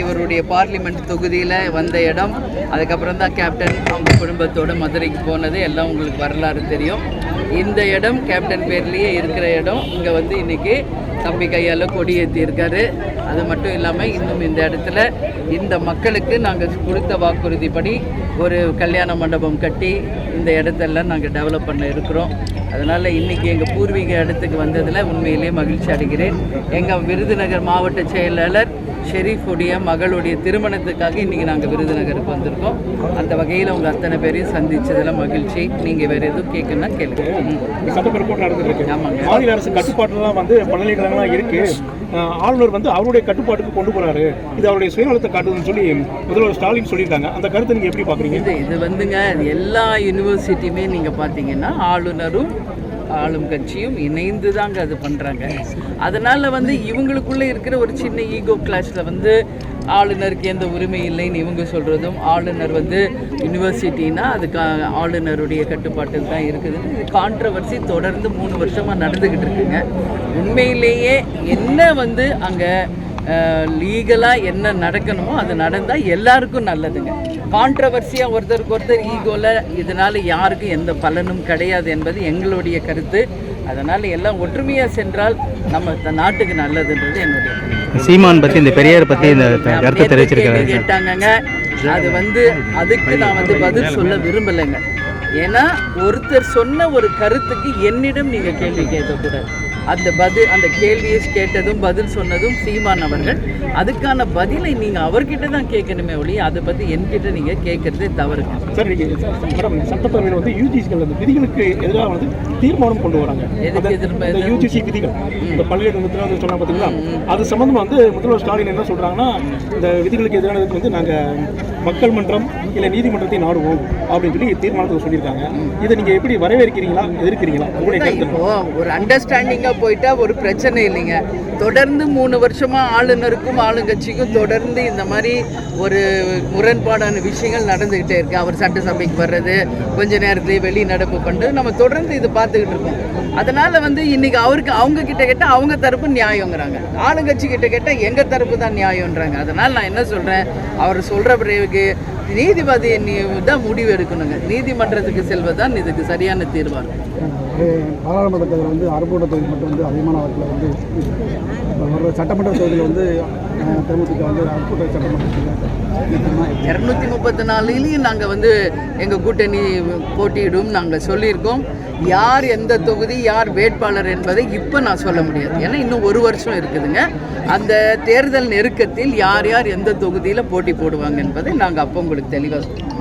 இவருடைய பார்லிமெண்ட் தொகுதியில் வந்த இடம் அதுக்கப்புறம் தான் கேப்டன் அவங்க குடும்பத்தோடு மதுரைக்கு போனது எல்லாம் உங்களுக்கு வரலாறு தெரியும். இந்த இடம் கேப்டன் பேர்லேயே இருக்கிற இடம் இங்கே வந்து இன்றைக்கி தம்பி கையால் கொடி ஏற்றி அது மட்டும் இல்லாமல் இன்னும் இந்த இடத்துல இந்த மக்களுக்கு நாங்கள் கொடுத்த வாக்குறுதிப்படி ஒரு கல்யாண மண்டபம் கட்டி இந்த இடத்தெல்லாம் நாங்கள் டெவலப் பண்ண இருக்கிறோம். அதனால் இன்றைக்கி எங்கள் பூர்வீக இடத்துக்கு வந்ததில் உண்மையிலேயே மகிழ்ச்சி அடைகிறேன். எங்கள் விருதுநகர் மாவட்ட செயலாளர் ஷெரீஃபுடைய மகளுடைய திருமணத்துக்காக இன்றைக்கி நாங்கள் விருதுநகருக்கு வந்திருக்கோம். அந்த வகையில் உங்கள் அத்தனை பேரையும் சந்திச்சதுல மகிழ்ச்சி. நீங்கள் வேறு எதுவும் கேட்கணும்னா கேளுங்க. சட்டப்பேரவை கூட்டம் ஆமாங்க. மாநில அரசு கட்டுப்பாட்டுல தான் வந்து பல்கலைக்கழகங்கள்லாம் இருக்கு. அஹ் ஆளுநர் வந்து அவருடைய கட்டுப்பாட்டுக்கு கொண்டு போறாரு. இது அவருடைய சுயநலத்தை காட்டுதுன்னு சொல்லி முதல்வர் ஸ்டாலின் சொல்லியிருக்காங்க. அந்த கருத்தை நீங்க எப்படி பாக்குறீங்க? இது இது வந்துங்க எல்லா யூனிவர்சிட்டியுமே நீங்கள் பார்த்தீங்கன்னா ஆளுநரும் ஆளும் கட்சியும் இணைந்து தாங்க அது பண்ணுறாங்க அதனால் வந்து இவங்களுக்குள்ளே இருக்கிற ஒரு சின்ன ஈகோ கிளாஸில் வந்து ஆளுநருக்கு எந்த உரிமை இல்லைன்னு இவங்க சொல்கிறதும் ஆளுநர் வந்து யூனிவர்சிட்டினா அதுக்கு ஆளுநருடைய கட்டுப்பாட்டில் தான் இருக்குது. இது கான்ட்ரவர்சி தொடர்ந்து மூணு வருஷமாக நடந்துக்கிட்டு இருக்குங்க. உண்மையிலேயே என்ன வந்து அங்கே லீகலாக என்ன நடக்கணுமோ அது நடந்தால் எல்லாருக்கும் நல்லதுங்க. கான்ட்ரவர்சியாக ஒருத்தருக்கு ஒருத்தர் ஈகோவில் இதனால் யாருக்கும் எந்த பலனும் கிடையாது என்பது எங்களுடைய கருத்து. அதனால் எல்லாம் ஒற்றுமையாக சென்றால் நம்ம நாட்டுக்கு நல்லதுன்றது என்னுடைய சீமான் பத்தி இந்த பெரியார் பத்தி இந்த கருத்தை கேள்வி கேட்டாங்கங்க. அது வந்து அதுக்கு நான் வந்து பதில் சொல்ல விரும்பலைங்க. ஏன்னா ஒருத்தர் சொன்ன ஒரு கருத்துக்கு என்னிடம் நீங்க கேள்வி கேட்கக்கூடாது. அந்த பதில் அந்த கேள்வியை கேட்டதும் பதில் சொன்னதும் சீமான் அவர்கள். அதுக்கான பதிலை நீங்க அவர்கிட்ட தான் கேட்கணுமே ஒழிய அதை பத்தி என்கிட்ட நீங்க கேட்கறதே தவறுங்க சார் மேடம் சட்டப்பேரவையில் வந்து யூஜிசிகள் அந்த விதிகளுக்கு எதிராக வந்து தீர்மானம் கொண்டு வராங்க. யூஜிசி விதிகள். இந்த பல்கலைக்கழகத்தில் வந்து சொன்னாங்க பார்த்தீங்களா அது சம்பந்தமா வந்து முதல்வர் ஸ்டாலின் என்ன சொல்றாங்கன்னா இந்த விதிகளுக்கு எதிரானதுக்கு வந்து நாங்க மக்கள் மன்றம் இல்லை நீதிமன்றத்தை நாடுவோம் அப்படின்னு சொல்லி தீர்மானத்தில் சொல்லியிருக்காங்க. இதை நீங்க எப்படி வரவேற்கிறீங்களா எதிர்க்கிறீங்களா? இப்போ ஒரு அண்டர்ஸ்டாண்டிங்காக போயிட்டா ஒரு பிரச்சனை இல்லைங்க. தொடர்ந்து மூணு வருஷமா ஆளுநருக்கும் ஆளுங்கட்சிக்கும் தொடர்ந்து இந்த மாதிரி ஒரு முரண்பாடான விஷயங்கள் நடந்துக்கிட்டே இருக்கு. அவர் சட்டசபைக்கு வர்றது கொஞ்ச நேரத்திலேயே வெளி நடப்பு பண்ணுறது நம்ம தொடர்ந்து இது பார்த்துக்கிட்டு இருக்கோம். அதனால வந்து இன்னைக்கு அவருக்கு அவங்க கிட்ட கேட்டால் அவங்க தரப்பு நியாயங்கிறாங்க. ஆளுங்கட்சி கிட்ட கேட்டால் எங்க தரப்பு தான் நியாயம்ன்றாங்க. அதனால நான் என்ன சொல்றேன் அவர் சொல்ற இதுக்கு நீதிபதி தான் முடிவு எடுக்கணுங்க. நீதிமன்றத்துக்கு செல்வதுதான் இதுக்கு சரியான தீர்வாக இருக்கும் பாராளுமன்ற தேர்தல் வந்து அறுபோட தொகுதி மட்டும் வந்து அதிகமான வாக்கில் வந்து வர்ற சட்டமன்ற தொகுதியில் வந்து தேமுதிக வந்து அறுபோட சட்டமன்ற இரநூத்தி முப்பத்தி நாலுலேயும் நாங்கள் வந்து எங்கள் கூட்டணி போட்டியிடும் நாங்கள் சொல்லியிருக்கோம். யார் எந்த தொகுதி யார் வேட்பாளர் என்பதை இப்போ நான் சொல்ல முடியாது. ஏன்னா இன்னும் ஒரு வருஷம் இருக்குதுங்க. அந்த தேர்தல் நெருக்கத்தில் யார் யார் எந்த தொகுதியில் போட்டி போடுவாங்க என்பதை நாங்கள் அப்போ உங்களுக்கு தெளிவாக சொல்லுவோம்